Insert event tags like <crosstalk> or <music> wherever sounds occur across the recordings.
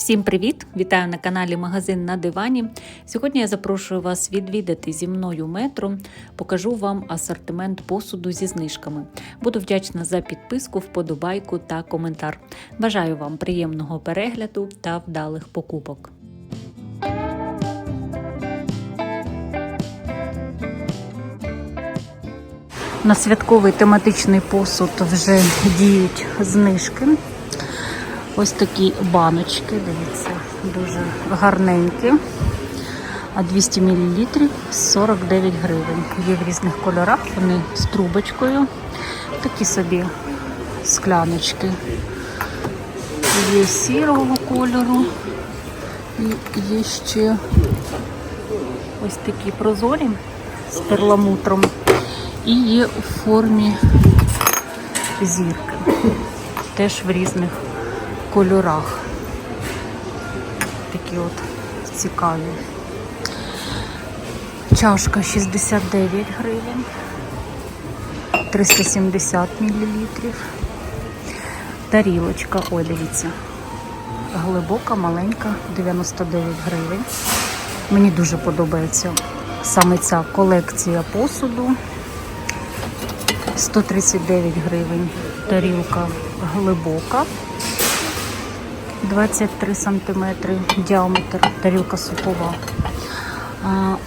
Всім привіт! Вітаю на каналі Магазин на дивані. Сьогодні я запрошую вас відвідати зі мною метро. Покажу вам асортимент посуду зі знижками. Буду вдячна за підписку, вподобайку та коментар. Бажаю вам приємного перегляду та вдалих покупок. На святковий тематичний посуд вже діють знижки. Ось такі баночки, дивіться, дуже гарненькі. А 200 мл 49 гривень. Є в різних кольорах, вони з трубочкою. Такі собі скляночки. Є сірого кольору. І є ще ось такі прозорі з перламутром. І є у формі зірки. Теж в різних кольорах. Такі от цікаві. Чашка 69 гривень, 370 мл. Тарілочка, ой, дивіться, глибока, маленька, 99 гривень. Мені дуже подобається саме ця колекція посуду. 139 гривень. Тарілка глибока. 23 сантиметри діаметр, тарілка супова.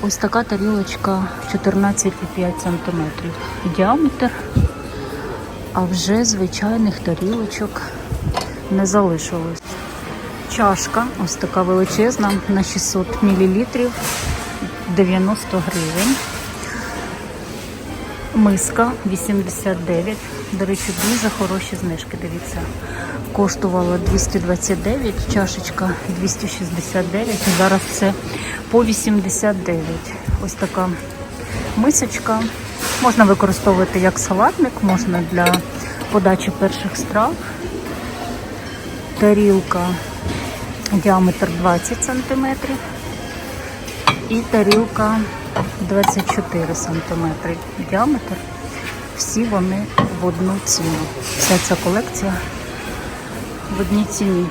Ось така тарілочка 14,5 сантиметрів діаметр, а вже звичайних тарілочок не залишилось. Чашка, ось така величезна, на 600 мл, 90 гривень. Миска 89. До речі, дуже хороші знижки. Дивіться. Коштувала 229, чашечка 269. Зараз це по 89. Ось така мисочка. Можна використовувати як салатник, можна для подачі перших страв. Тарілка діаметр 20 см. І тарілка 24 см діаметр. Всі вони в одну ціну. Вся ця колекція в одній ціні.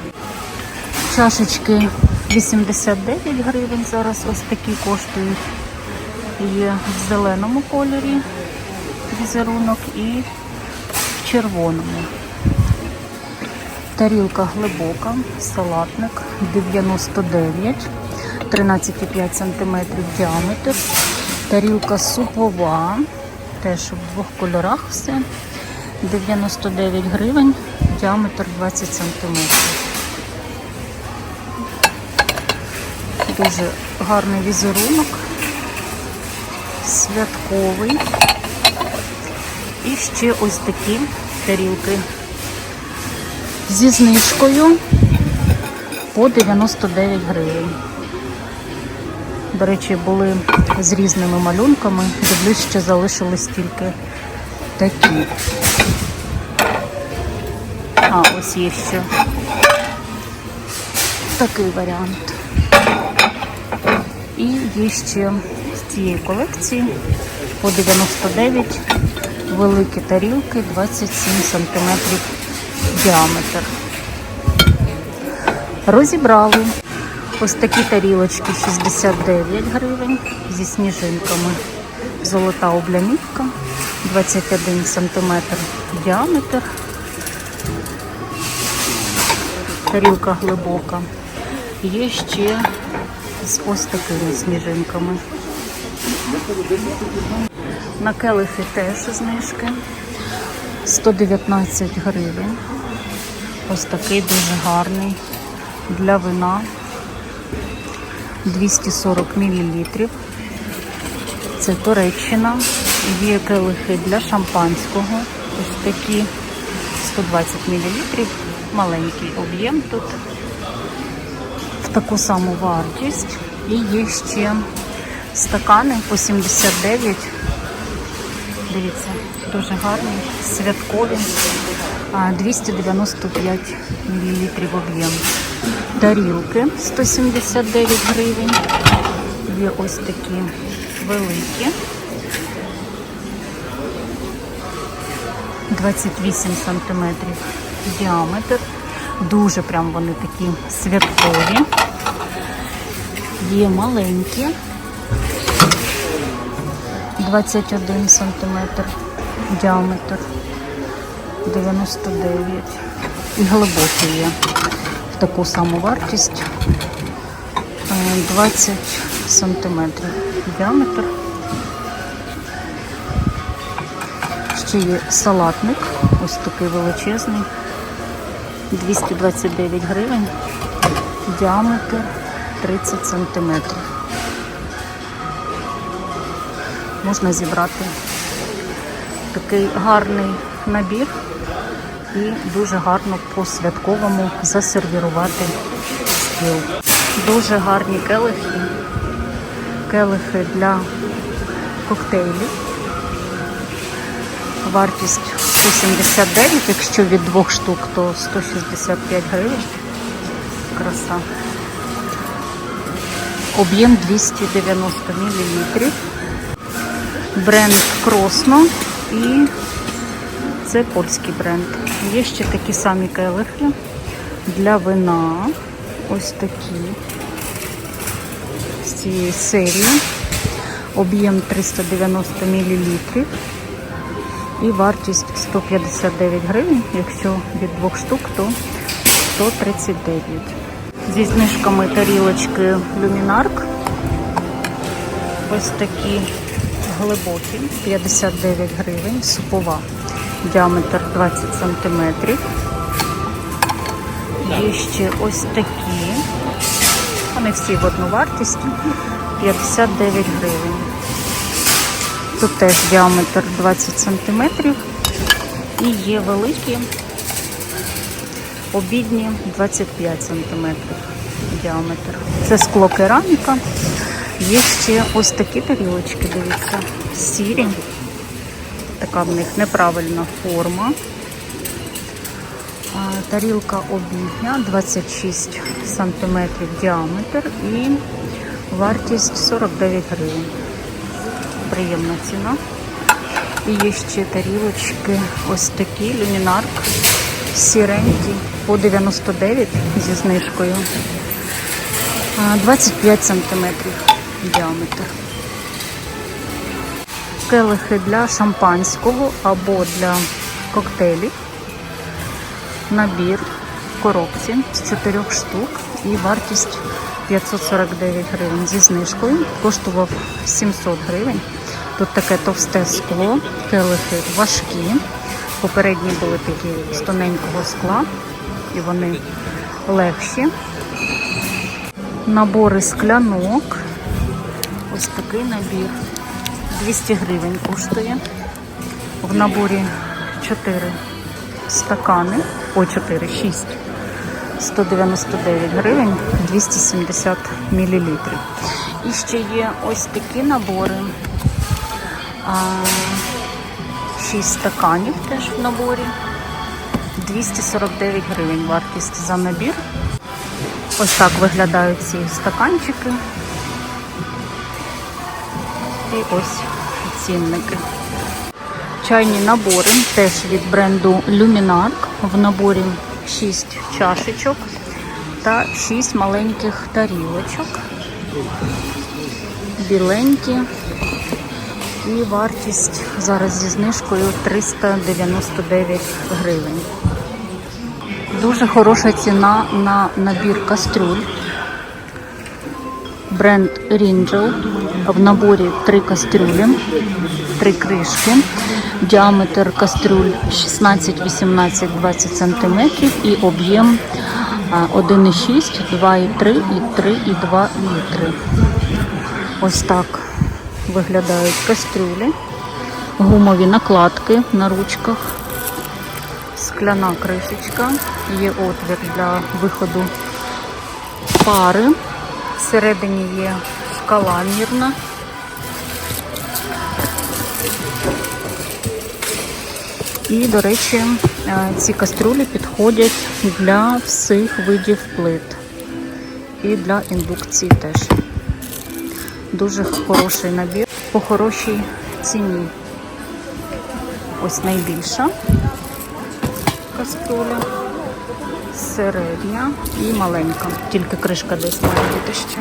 Чашечки 89 гривень. Зараз ось такі коштують. Є в зеленому кольорі візерунок і в червоному. Тарілка глибока, салатник 99, 13,5 см діаметр. Тарілка супова, теж в двох кольорах все. 99 гривень, діаметр 20 см. Дуже гарний візерунок, святковий. І ще ось такі тарілки зі знижкою по 99 гривень. До речі, були з різними малюнками. Дивлюсь, що залишились тільки такі. Ось є ще такий варіант. І є ще з цієї колекції по 99 великі тарілки, 27 см діаметр. Розібрали. Ось такі тарілочки 69 гривень зі сніжинками. Золота облямівка, 21 см діаметр. Тарілка глибока. Є ще з ось такими сніжинками. На келихи теж знижки. 119 гривень. Ось такий дуже гарний для вина. 240 мл. Це Туреччина. Є келихи для шампанського. Ось такі 120 мл. Маленький об'єм тут. В таку саму вартість. І є ще стакани по 79. Дивіться, дуже гарний, святковий. 295 мл об'єм. Тарілки 179 гривень. Є ось такі великі. 28 сантиметрів діаметр. Дуже прям вони такі святкові. Є маленькі. 21 сантиметр діаметр. 99. І глибокі є в таку саму вартість. Е, 20 сантиметрів діаметр. Ще є салатник, ось такий величезний, 229 гривень, діаметр 30 сантиметрів. Можна зібрати такий гарний набір і дуже гарно по-святковому засервірувати стіл. Дуже гарні келихи, келихи для коктейлів. Вартість 179, якщо від двох штук, то 165 гривень. Краса. Об'єм 290 мл. Бренд Кросно і це польський бренд. Є ще такі самі келихи для вина. Ось такі з цієї серії. Об'єм 390 мл. І вартість 159 гривень, якщо від двох штук, то 139. Зі знижками тарілочки Люмінарк. Ось такі глибокі, 59 гривень, супова, діаметр 20 см. Є ще ось такі. Вони всі в одну вартість 59 гривень. Тут теж діаметр 20 см. І є великі, обідні 25 см діаметр. Це скло кераміка. Є ще ось такі тарілочки, дивіться, сірі. Така в них неправильна форма. Тарілка обідня 26 см діаметр і вартість 49 гривень приємна ціна. І є ще тарілочки ось такі, люмінарк, сіренькі, по 99 зі знижкою. 25 сантиметрів діаметр. Келихи для шампанського або для коктейлів. Набір в коробці з 4 штук і вартість 549 гривень зі знижкою. Коштував 700 гривень. Тут таке товсте скло, келихи важкі. Попередні були такі з тоненького скла, і вони легші. Набори склянок. Ось такий набір. 200 гривень коштує. В наборі 4 стакани, по 4, 6. 199 гривень, 270 мл. І ще є ось такі набори. 6 стаканів теж в наборі. 249 гривень вартість за набір. Ось так виглядають ці стаканчики. І ось цінники. Чайні набори теж від бренду Luminark. В наборі 6 чашечок та 6 маленьких тарілочок. Біленькі. І вартість зараз зі знижкою 399 гривень. Дуже хороша ціна на набір кастрюль. Бренд Ringel. В наборі три кастрюлі, три кришки. Діаметр кастрюль 16, 18, 20 см і об'єм 1,6, 2,3 і 3,2 літри. Ось так виглядають кастрюлі, гумові накладки на ручках, скляна кришечка, є отвір для виходу пари. Всередині є шкала мірна. І, до речі, е, ці каструлі підходять для всіх видів плит. І для індукції теж. Дуже хороший набір по хорошій ціні. Ось найбільша каструля середня і маленька. Тільки кришка десь має бути ще.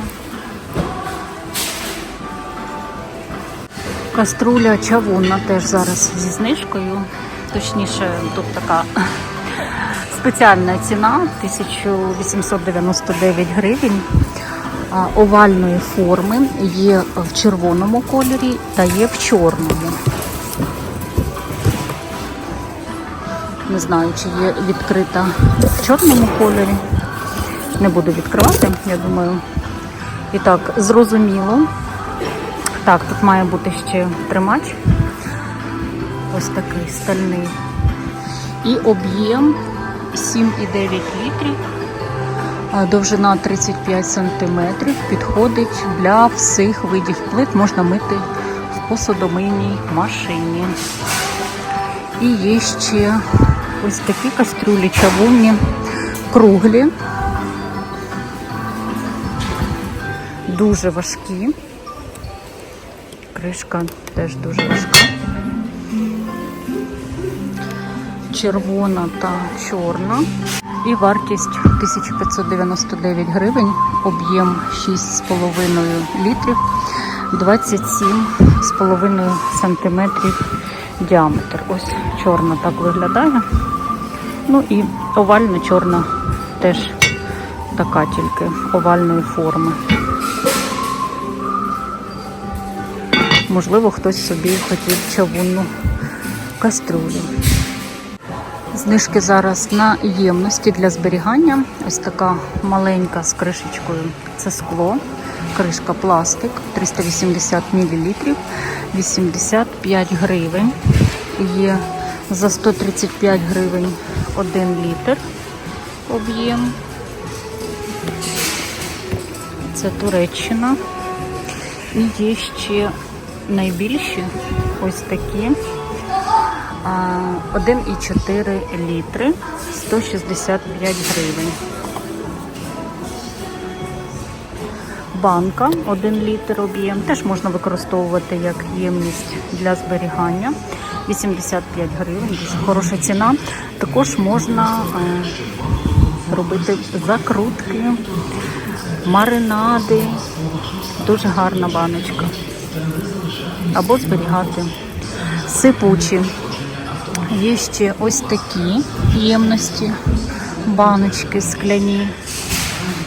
Каструля чавунна теж зараз зі знижкою. Точніше, тут така <laughs> спеціальна ціна 1899 гривень. Овальної форми є в червоному кольорі та є в чорному. Не знаю, чи є відкрита в чорному кольорі. Не буду відкривати, я думаю. І так, зрозуміло. Так, тут має бути ще тримач. Ось такий стальний. І об'єм 7,9 літрів. Довжина 35 сантиметрів. Підходить для всіх видів плит. Можна мити в посудомийній машині. І є ще ось такі кастрюлі чавунні, круглі, дуже важкі. Кришка теж дуже важка. Червона та чорна. І вартість 1599 гривень, об'єм 6,5 літрів, 27,5 сантиметрів діаметр. Ось чорна так виглядає. Ну і овальна чорна теж така тільки овальної форми. Можливо, хтось собі хотів чавунну кастрюлю. Знижки зараз на ємності для зберігання. Ось така маленька з кришечкою. Це скло, кришка пластик 380 мл, 85 гривень. Є за 135 гривень 1 літр об'єм. Це Туреччина. І є ще найбільші ось такі. А, 1,4 літри 165 гривень. Банка 1 літр об'єм. Теж можна використовувати як ємність для зберігання. 85 гривень, дуже хороша ціна. Також можна е, робити закрутки, маринади. Дуже гарна баночка. Або зберігати сипучі. Є ще ось такі ємності, баночки скляні.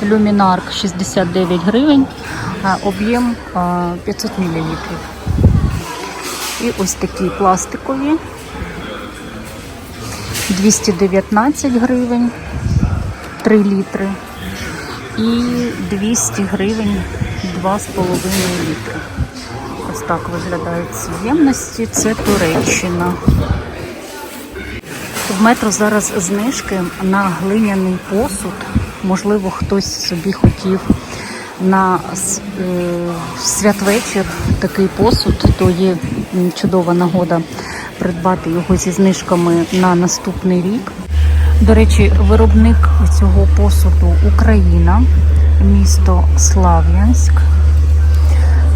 Люмінарк 69 гривень, об'єм 500 мл. І ось такі пластикові 219 гривень, 3 літри. І 200 гривень 2,5 літри. Ось так виглядають ці ємності. Це Туреччина. В метро зараз знижки на глиняний посуд. Можливо, хтось собі хотів на е, святвечір такий посуд, то є чудова нагода придбати його зі знижками на наступний рік. До речі, виробник цього посуду Україна, місто Слав'янськ.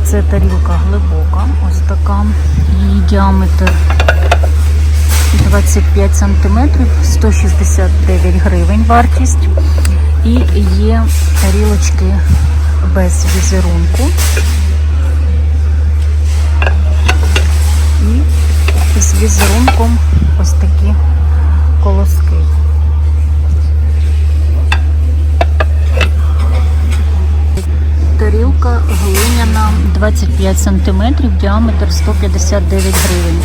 Це тарілка глибока, ось така. Її діаметр 25 сантиметрів, 169 гривень вартість. І є тарілочки без візерунку. І з візерунком ось такі колоски. Тарілка глиняна 25 сантиметрів, діаметр 159 гривень.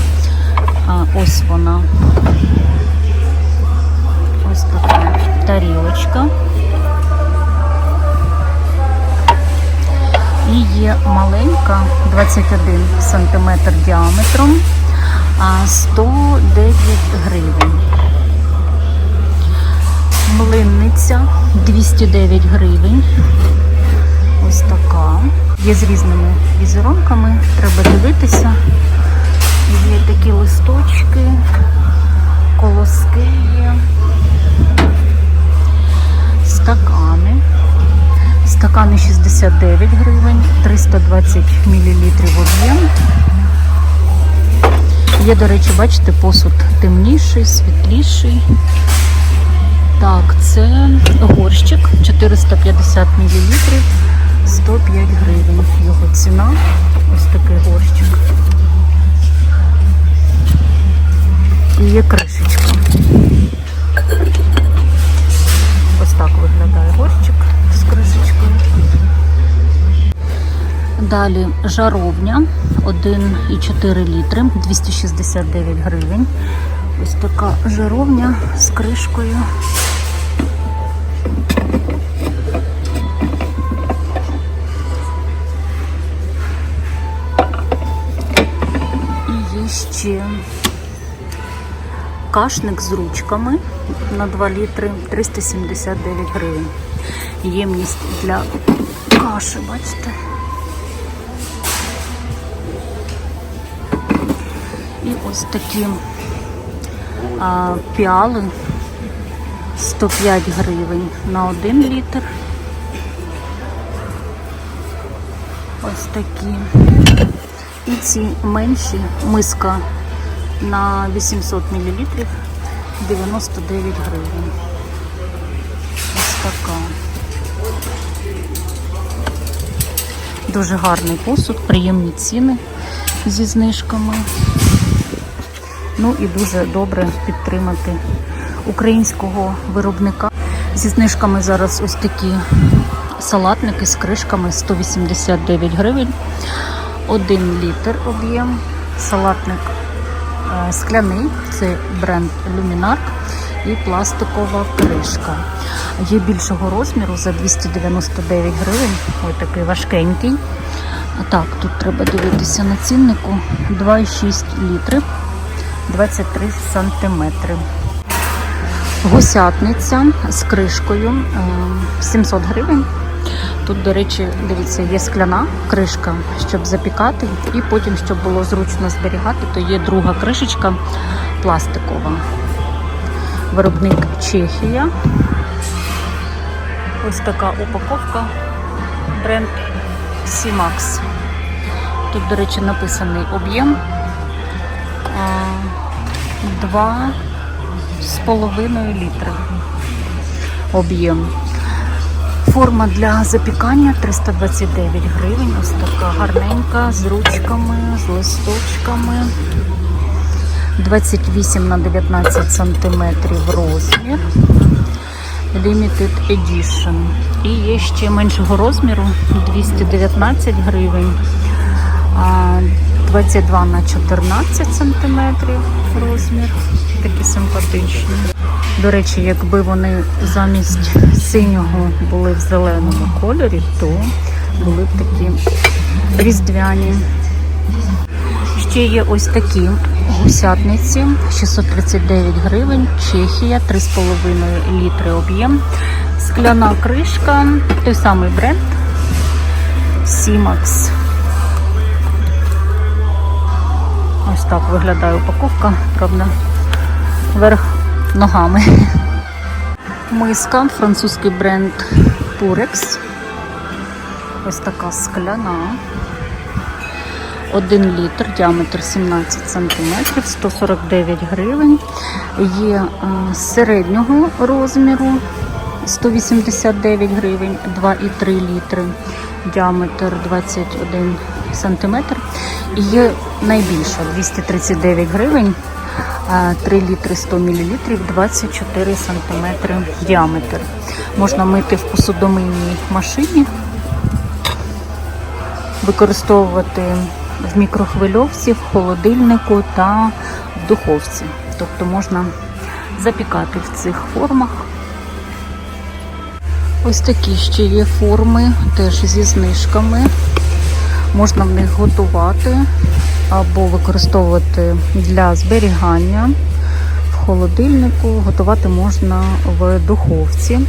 А, ось вона. Ось така тарілочка. І є маленька 21 сантиметр діаметром, 109 гривень. Млинниця 209 гривень. Ось така. Є з різними візерунками, треба дивитися. Є такі листочки, колоски є, стакани. Стакани 69 гривень, 320 мл об'єм. Є, до речі, бачите, посуд темніший, світліший. Так, це горщик 450 мл, 105 гривень. Його ціна. Ось такий горщик. І є кришечка. Ось так виглядає горщик з кришечкою. Далі жаровня 1,4 літри, 269 гривень. Ось така жаровня з кришкою. І є ще кашник з ручками на 2 літри 379 гривень. Ємність для каші, бачите? І ось такі а, піали 105 гривень на 1 літр. Ось такі. І ці менші миска на 800 мл 99 гривень. Ось така. Дуже гарний посуд, приємні ціни зі знижками. Ну і дуже добре підтримати українського виробника. Зі знижками зараз ось такі салатники з кришками 189 гривень. 1 літр об'єм. Салатник скляний, це бренд Luminark і пластикова кришка. Є більшого розміру за 299 гривень. Ось такий важкенький. Так, тут треба дивитися на ціннику 2,6 літри. 23 сантиметри. Гусятниця з кришкою е, 700 гривень. Тут, до речі, дивіться, є скляна кришка, щоб запікати, і потім, щоб було зручно зберігати, то є друга кришечка пластикова. Виробник Чехія. Ось така упаковка. Бренд Simax. Тут, до речі, написаний об'єм. Два з половиною літри об'єм. Форма для запікання 329 гривень. Ось така гарненька, з ручками, з листочками. 28 на 19 сантиметрів розмір. Limited Edition. І є ще меншого розміру 219 гривень. 22 на 14 сантиметрів розмір. Такі симпатичні. До речі, якби вони замість синього були в зеленому кольорі, то були б такі різдвяні. Ще є ось такі гусятниці 639 гривень, Чехія, 3,5 літри об'єм. Скляна кришка, той самий бренд Simax. Ось так виглядає упаковка, правда, верх ногами. Миска, французький бренд Purex. Ось така скляна. 1 літр, діаметр 17 см, 149 гривень. Є е, середнього розміру 189 гривень, 2,3 літри, діаметр 21 см. І є найбільша 239 гривень, 3 літри 100 мл, 24 см діаметр. Можна мити в посудомийній машині, використовувати в мікрохвильовці, в холодильнику та в духовці. Тобто можна запікати в цих формах. Ось такі ще є форми, теж зі знижками. Можна в них готувати або використовувати для зберігання в холодильнику. Готувати можна в духовці.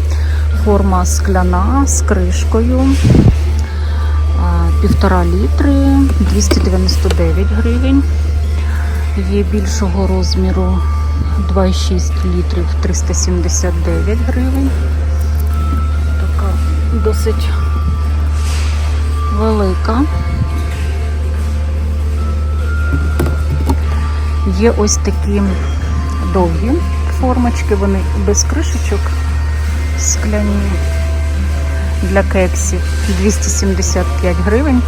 Форма скляна з кришкою. Півтора літри, 299 гривень. Є більшого розміру 2,6 літрів 379 гривень. Така досить велика. Є ось такі довгі формочки, вони без кришечок. скляні для кексів 275 гривень,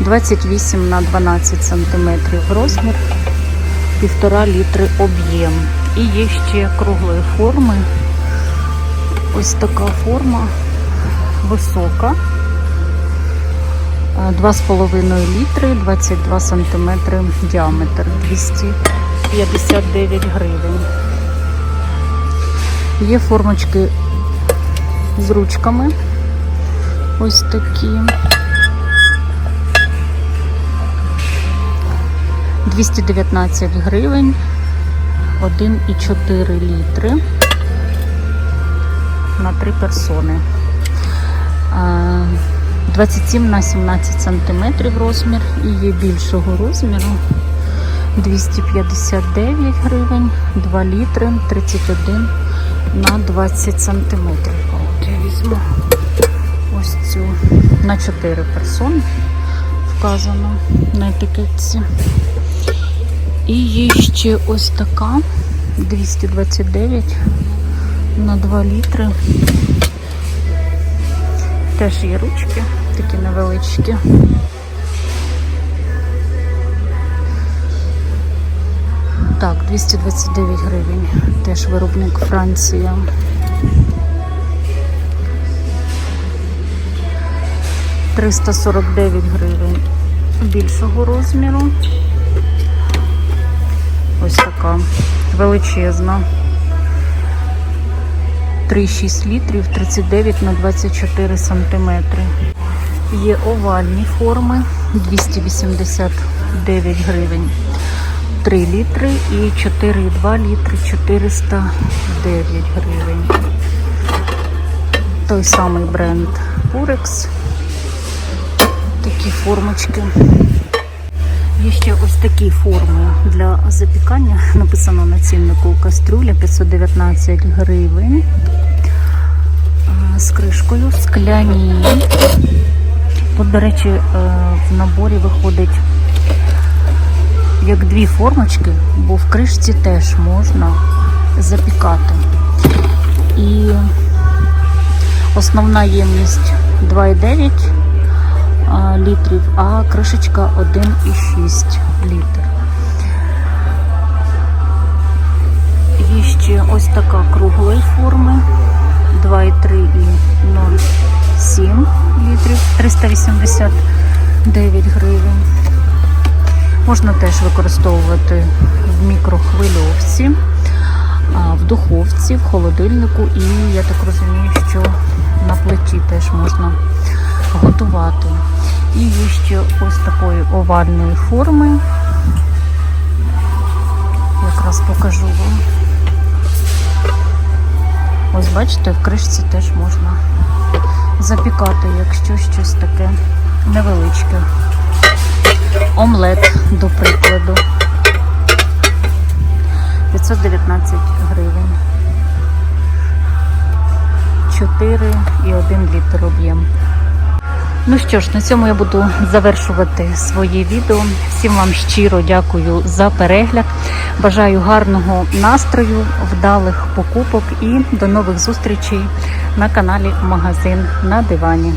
28 на 12 сантиметрів розмір, 1,5 літри об'єм. І є ще круглої форми. Ось така форма висока. Е, 2,5 літри, 22 сантиметри діаметр, 259 гривень. Є формочки з ручками. Ось такі. 219 гривень, 1,4 літри на 3 персони. А, 27 на 17 сантиметрів розмір і є більшого розміру 259 гривень, 2 літри, 31 на 20 сантиметрів. От я візьму ось цю на 4 персони вказано на етикетці. І є ще ось така 229 на 2 літри. Теж є ручки, такі невеличкі. Так, 229 гривень. Теж виробник Франція. Триста сорок дев'ять гривень більшого розміру. Ось така величезна. 3,6 літрів, 39 на 24 сантиметри. Є овальні форми 289 гривень. 3 літри і 4,2 літри 409 гривень. Той самий бренд Purex. Такі формочки. Є ще ось такі форми для запікання. Написано на ціннику кастрюля 519 гривень. З кришкою скляні. Тут, до речі, е, в наборі виходить як дві формочки, бо в кришці теж можна запікати. І основна ємність 2,9 літрів, а кришечка 1,6 літр. Є ще ось така круглої форми 2,3 і 0,7 літрів 389 гривень. Можна теж використовувати в мікрохвильовці, в духовці, в холодильнику і я так розумію, що на плиті теж можна готувати. І є ще ось такої овальної форми. Якраз покажу вам. Ось бачите, в кришці теж можна запікати, якщо щось таке невеличке. Омлет, до прикладу. 519 гривень. 4 і 1 літр об'єм. Ну що ж, на цьому я буду завершувати своє відео. Всім вам щиро дякую за перегляд. Бажаю гарного настрою, вдалих покупок і до нових зустрічей на каналі Магазин на дивані.